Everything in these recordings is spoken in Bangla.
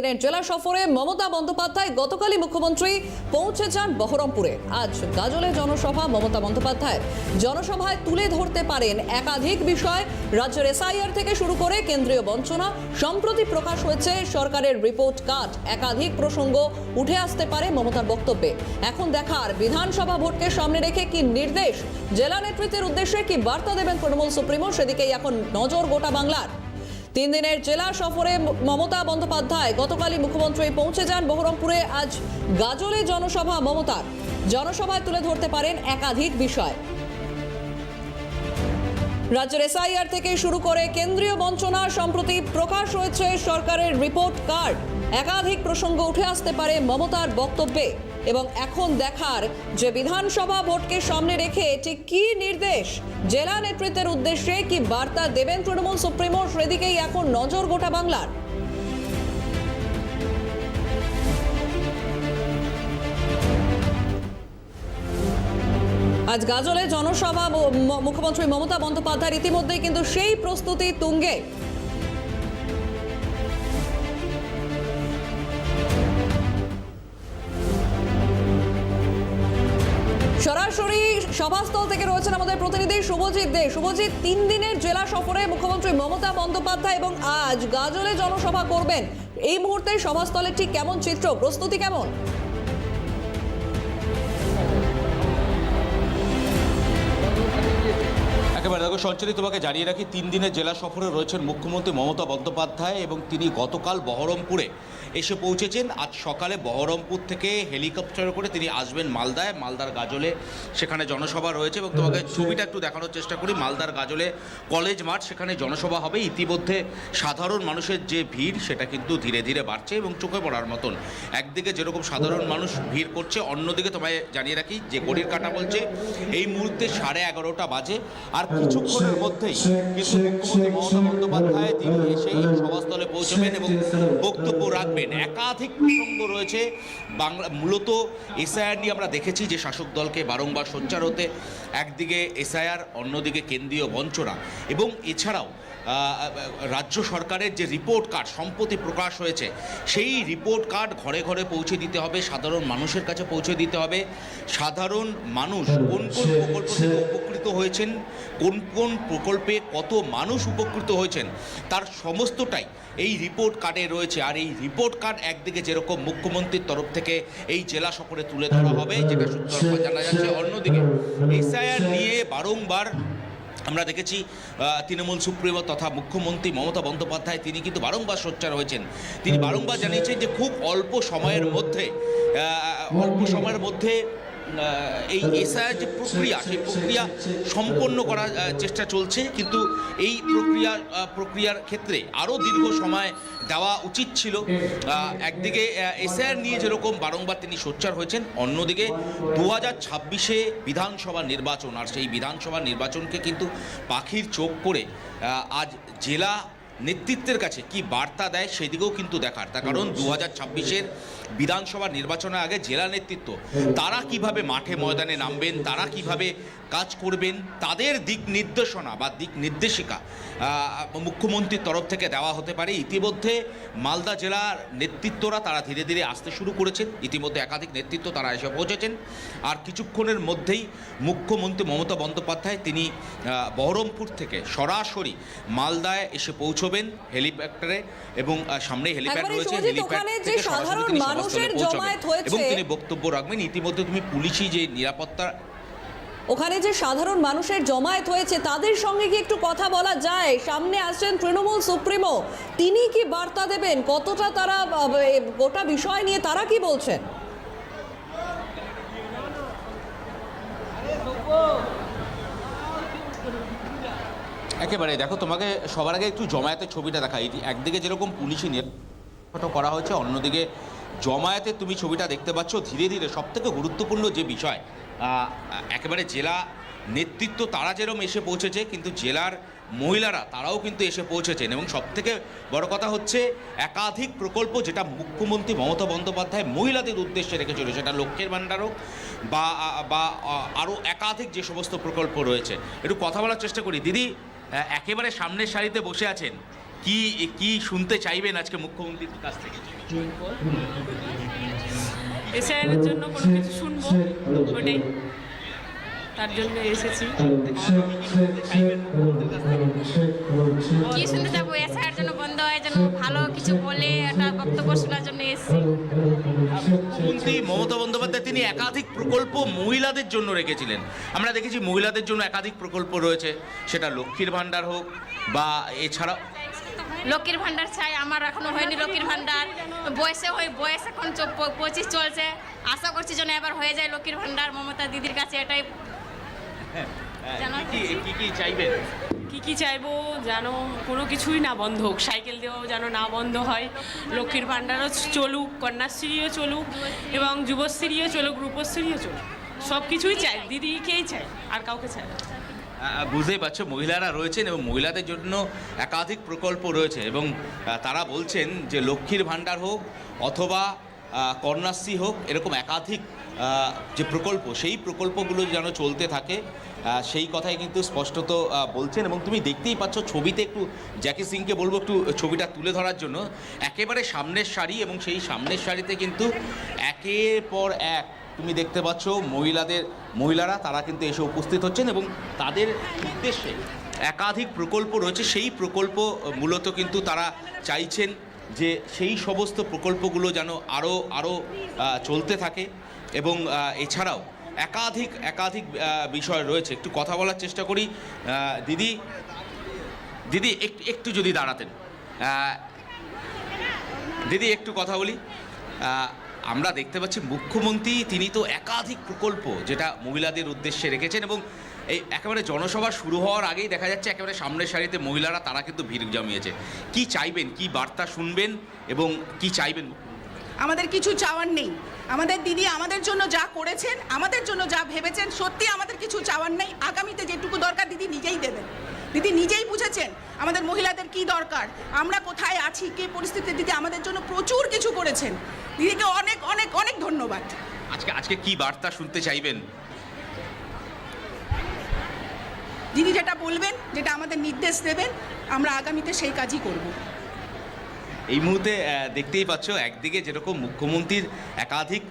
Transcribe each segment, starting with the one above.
জেলা সফরে মমতা বন্দ্যোপাধ্যায় গতকালই মুখ্যমন্ত্রী পৌঁছে যান বহরমপুরে। আজ গাজলে জনসভা মমতা বন্দ্যোপাধ্যায় জনসভায় তুলে ধরতে পারেন একাধিক বিষয়। রাজ্যের এসআইআর থেকে শুরু করে কেন্দ্রীয় বঞ্চনা, সম্প্রতি প্রকাশ হয়েছে সরকারের রিপোর্ট কার্ড। একাধিক প্রসঙ্গ উঠে আসতে পারে মমতার বক্তব্যে। এখন দেখার বিধানসভা ভোটকে সামনে রেখে কি নির্দেশ? জেলা নেতৃত্বের উদ্দেশ্যে কি বার্তা দেবেন তৃণমূল সুপ্রিমো? সেদিকেই এখন নজর গোটা বাংলার। তিন দিনের জেলা সফরে মমতা বন্দ্যোপাধ্যায় গতকালই মুখ্যমন্ত্রী পৌঁছে যান বহরমপুরে। আজ গাজলে জনসভা মমতার। জনসভায় তুলে ধরতে পারেন একাধিক বিষয়। রাজ্যের এসআইআর থেকে শুরু করে কেন্দ্রীয় বঞ্চনা সম্প্রতি প্রকাশ হয়েছে সরকারের রিপোর্ট কার্ড। একাধিক প্রসঙ্গ উঠে আসতে পারে মমতার বক্তব্যে। এবং এখন দেখার যে বিধানসভা ভোটকে সামনে রেখে ঠিক কী নির্দেশ জেলা নেতৃত্বের উদ্দেশ্যে কি বার্তা দেবেন তৃণমূল সুপ্রিমো সেদিকেই এখন নজর গোটা বাংলার। আজ গাজলে জনসভা মুখ্যমন্ত্রী মমতা বন্দ্যোপাধ্যায় ইতিমধ্যেই কিন্তু সেই প্রস্তুতি তুঙ্গে। সভাস্থল থেকে রয়েছেন আমাদের প্রতিনিধি শুভজিৎ দে। শুভজিৎ, তিন দিনের জেলা সফরে মুখ্যমন্ত্রী মমতা বন্দ্যোপাধ্যায় এবং আজ গাজলে জনসভা করবেন। এই মুহূর্তে সভাস্থলের ঠিক কেমন চিত্র? প্রস্তুতি কেমন? একেবারে দেখো সঞ্চারী তোমাকে জানিয়ে রাখি তিন দিনের জেলা সফরে রয়েছেন মুখ্যমন্ত্রী মমতা বন্দ্যোপাধ্যায় এবং তিনি গতকাল বহরমপুরে এসে পৌঁছেছেন। আজ সকালে বহরমপুর থেকে হেলিকপ্টারে করে তিনি আসবেন মালদায়। মালদার গাজলে সেখানে জনসভা রয়েছে এবং তোমাকে ছবিটা একটু দেখানোর চেষ্টা করি। মালদার গাজলে কলেজ মাঠ সেখানে জনসভা হবে। ইতিমধ্যে সাধারণ মানুষের যে ভিড় সেটা কিন্তু ধীরে ধীরে বাড়ছে এবং চোখে পড়ার মতন। একদিকে যেরকম সাধারণ মানুষ ভিড় করছে অন্যদিকে তোমায় জানিয়ে রাখি যে গড়ির কাটা বলছে এই মুহূর্তে সাড়ে এগারোটা বাজে। আর কিছুক্ষণের মধ্যেই। কিন্তু মুখ্যমন্ত্রী মমতা বন্দ্যোপাধ্যায় তিনি সেই সভাস্থলে পৌঁছবেন এবং বক্তব্য রাখবেন। একাধিক প্রসঙ্গ রয়েছে। বাংলা মূলত এসআইআর নিয়ে আমরা দেখেছি যে শাসক দলকে বারংবার সোচ্চার হতে একদিকে এসআইআর অন্যদিকে কেন্দ্রীয় বঞ্চনা। এবং এছাড়াও রাজ্য সরকারের যে রিপোর্ট কার্ড সম্প্রতি প্রকাশ হয়েছে সেই রিপোর্ট কার্ড ঘরে ঘরে পৌঁছে দিতে হবে সাধারণ মানুষের কাছে পৌঁছে দিতে হবে। সাধারণ মানুষ কোন কোন প্রকল্প থেকে উপকৃত হয়েছেন কোন কোন প্রকল্পে কত মানুষ উপকৃত হয়েছেন তার সমস্তটাই এই রিপোর্ট কার্ডে রয়েছে। আর এই রিপোর্ট কার্ড একদিকে যেরকম মুখ্যমন্ত্রীর তরফ থেকে এই জেলা সফরে তুলে ধরা হবে যেটা সূত্র জানা যাচ্ছে অন্যদিকে। এসআইআর নিয়ে বারংবার আমরা দেখেছি তৃণমূল সুপ্রিমো তথা মুখ্যমন্ত্রী মমতা বন্দ্যোপাধ্যায়, তিনি কিন্তু বারংবার সোচ্চার হয়েছেন। তিনি বারংবার জানিয়েছেন যে খুব অল্প সময়ের মধ্যে অল্প সময়ের মধ্যে এই এসআইআর যে প্রক্রিয়া, সেই প্রক্রিয়া সম্পন্ন করার চেষ্টা চলছে, কিন্তু এই প্রক্রিয়া প্রক্রিয়ার ক্ষেত্রে আরও দীর্ঘ সময় দেওয়া উচিত ছিল। একদিকে এসআইআর নিয়ে যেরকম বারংবার তিনি সোচ্চার হয়েছেন, অন্যদিকে দু হাজার ছাব্বিশে বিধানসভা নির্বাচন, আর সেই বিধানসভা নির্বাচনকে কিন্তু পাখির চোখ করে আজ জেলা নেতৃত্বের কাছে কি বার্তা দেয় সেদিকেও কিন্তু দেখার। তার কারণ দু হাজার ছাব্বিশের বিধানসভা নির্বাচনের আগে জেলা নেতৃত্ব। তারা কীভাবে মাঠে ময়দানে নামবেন তারা কীভাবে কাজ করবেন তাদের দিক নির্দেশনা বা দিক নির্দেশিকা মুখ্যমন্ত্রীর তরফ থেকে দেওয়া হতে পারে। ইতিমধ্যে মালদা জেলার নেতৃত্বরা তারা ধীরে ধীরে আসতে শুরু করেছেন। ইতিমধ্যে একাধিক নেতৃত্ব তারা এসে পৌঁছেছেন। আর কিছুক্ষণের মধ্যেই মুখ্যমন্ত্রী মমতা বন্দ্যোপাধ্যায় তিনি বহরমপুর থেকে সরাসরি মালদায় এসে পৌঁছবেন। হেলিপ্যাডে এবং আহ, সামনেই হেলিপ্যাড রয়েছে হেলিপ্যাড যে সাধারণ মানুষের জমায়েত হয়েছে- এবং তিনি বক্তব্য রাখবেন ইতিমধ্যে তুমি পুলিশি যে নিরাপত্তা ওখানে যে সাধারণ মানুষের জমায়েত হয়েছে তাদের সঙ্গে কি একটু কথা বলা যায়? সামনে আসছেন তৃণমূল সুপ্রিমো। তিনি কি বার্তা দেবেন? কতটা তারা গোটা বিষয় নিয়ে তারা কি বলছেন? একেবারে, দেখো তোমাকে সবার আগে একটু জমায়েতের ছবিটা দেখা এই একদিকে যেরকম পুলিশি নিরাপত্তা করা হয়েছে, অন্যদিকে জমায়েতে তুমি ছবিটা দেখতে পাচ্ছ, ধীরে ধীরে সব থেকে গুরুত্বপূর্ণ যে বিষয় একেবারে জেলা নেতৃত্ব তারা যেরকম এসে পৌঁছেছে, কিন্তু জেলার মহিলারা তারাও কিন্তু এসে পৌঁছেছেন। এবং সবথেকে বড় কথা হচ্ছে, একাধিক প্রকল্প যেটা মুখ্যমন্ত্রী মমতা বন্দ্যোপাধ্যায় মহিলাদের উদ্দেশ্যে রেখেছিল সেটা লক্ষ্যের ভাণ্ডার হোক বা বা আরও একাধিক যে সমস্ত প্রকল্প রয়েছে। একটু কথা বলার চেষ্টা করি। দিদি একেবারে সামনের সারিতে বসে আছেন। কি কি শুনতে চাইবেন আজকে মুখ্যমন্ত্রীর কাছ থেকে? এসআইয়ের জন্য কোনো কিছু শুনব ওটাই। তার জন্য এসেছি। কি শুনতে যাব এসআইয়ের জন্য যেন ভালো কিছু বলে একটা বক্তব্য শোনার জন্য এসেছি। মুখ্যমন্ত্রী মমতা বন্দ্যোপাধ্যায় তিনি একাধিক প্রকল্প মহিলাদের জন্য রেখেছিলেন। আমরা দেখেছি মহিলাদের জন্য একাধিক প্রকল্প রয়েছে। সেটা লক্ষ্মীর ভাণ্ডার হোক বা এছাড়াও লক্ষ্মীর ভান্ডার চাই আমার এখনও হয়নি লক্ষ্মীর ভান্ডার বয়সে হয় বয়স এখন পঁচিশ চলছে। আশা করছি যেন এবার হয়ে যায় লক্ষ্মীর ভান্ডার মমতা দিদির কাছে এটাই জানো? কি কি কি চাইবেন? কি কি চাইব যেন কোনো কিছুই না বন্ধ হোক। সাইকেল দেওয়াও যেন না বন্ধ হয়। লক্ষ্মীর ভাণ্ডারও চলুক, কন্যাশ্রীও চলুক এবং যুবশ্রীও চলুক, রূপশ্রীও চলুক। সব কিছুই চাই, দিদিকেই চাই, আর কাউকে চাই না। বুঝতেই পারছ, মহিলারা রয়েছেন এবং মহিলাদের জন্য একাধিক প্রকল্প রয়েছে এবং তারা বলছেন যে লক্ষ্মীর ভাণ্ডার হোক অথবা কন্যাশ্রী হোক, এরকম একাধিক যে প্রকল্প, সেই প্রকল্পগুলো যেন চলতে থাকে সেই কথাই কিন্তু স্পষ্টত বলছেন। এবং তুমি দেখতেই পাচ্ছ, ছবিতে একটু জ্যাকি সিংকে বলব একটু ছবিটা তুলে ধরার জন্য, একেবারে সামনের সারি এবং সেই সামনের সারিতে কিন্তু একের পর এক তুমি দেখতে পাচ্ছ, মহিলাদের, মহিলারা তারা কিন্তু এসে উপস্থিত হচ্ছেন এবং তাদের উদ্দেশ্যে একাধিক প্রকল্প রয়েছে। সেই প্রকল্প মূলত কিন্তু তারা চাইছেন যে সেই সমস্ত প্রকল্পগুলো যেন আরও আরও চলতে থাকে এবং এছাড়াও একাধিক একাধিক বিষয় রয়েছে। একটু কথা বলার চেষ্টা করি। দিদি দিদি একটু একটু যদি দাঁড়াতেন। দিদি, একটু কথা বলি। আমরা দেখতে পাচ্ছি মুখ্যমন্ত্রী, তিনি তো একাধিক প্রকল্প যেটা মহিলাদের উদ্দেশ্যে রেখেছেন এবং এই একেবারে জনসভা শুরু হওয়ার আগেই দেখা যাচ্ছে একেবারে সামনের সারিতে মহিলারা তারা কিন্তু ভিড় জমিয়েছে। কি চাইবেন? কি বার্তা শুনবেন? এবং কি চাইবেন? আমাদের কিছু চাওয়ার নেই। আমাদের দিদি আমাদের জন্য যা করেছেন আমাদের জন্য যা ভেবেছেন সত্যি আমাদের কিছু চাওয়ার নেই। আগামীতে যেটুকু দরকার দিদি নিজেই দেবেন। দিদি নিজেই বুঝেছেন আমাদের মহিলাদের কি দরকার আমরা কোথায় আছি কে পরিস্থিতিতে দিদি আমাদের জন্য প্রচুর কিছু করেছেন। দিদিকে অনেক অনেক অনেক ধন্যবাদ। আজকে আজকে কি বার্তা শুনতে চাইবেন? দিদি যেটা বলবেন, যেটা আমাদের নির্দেশ দেবেন, আমরা আগামীতে সেই কাজই করব। এই মুহূর্তে দেখতেই পাচ্ছ, একদিকে যেরকম মুখ্যমন্ত্রীর একাধিক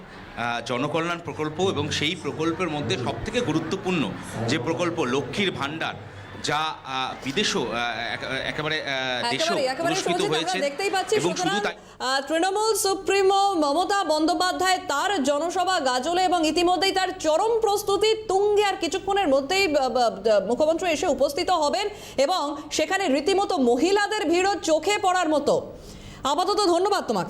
জনকল্যাণ প্রকল্প এবং সেই প্রকল্পের মধ্যে সবথেকে গুরুত্বপূর্ণ যে প্রকল্প, লক্ষ্মীর ভাণ্ডার যা বিদেশও একেবারে দেশেও পুরস্কৃত হয়েছে। দেখতেই পাচ্ছি। এবং শুধু তাই তৃণমূল সুপ্রিমো মমতা বন্দ্যোপাধ্যায় তার জনসভা গাজলে এবং ইতিমধ্যেই তার চরম প্রস্তুতি তুঙ্গে আর কিছুক্ষণের মধ্যেই মুখ্যমন্ত্রী এসে উপস্থিত হবেন এবং সেখানে রীতিমতো মহিলাদের ভিড়ও চোখে পড়ার মতো। আপাতত ধন্যবাদ তোমাকে।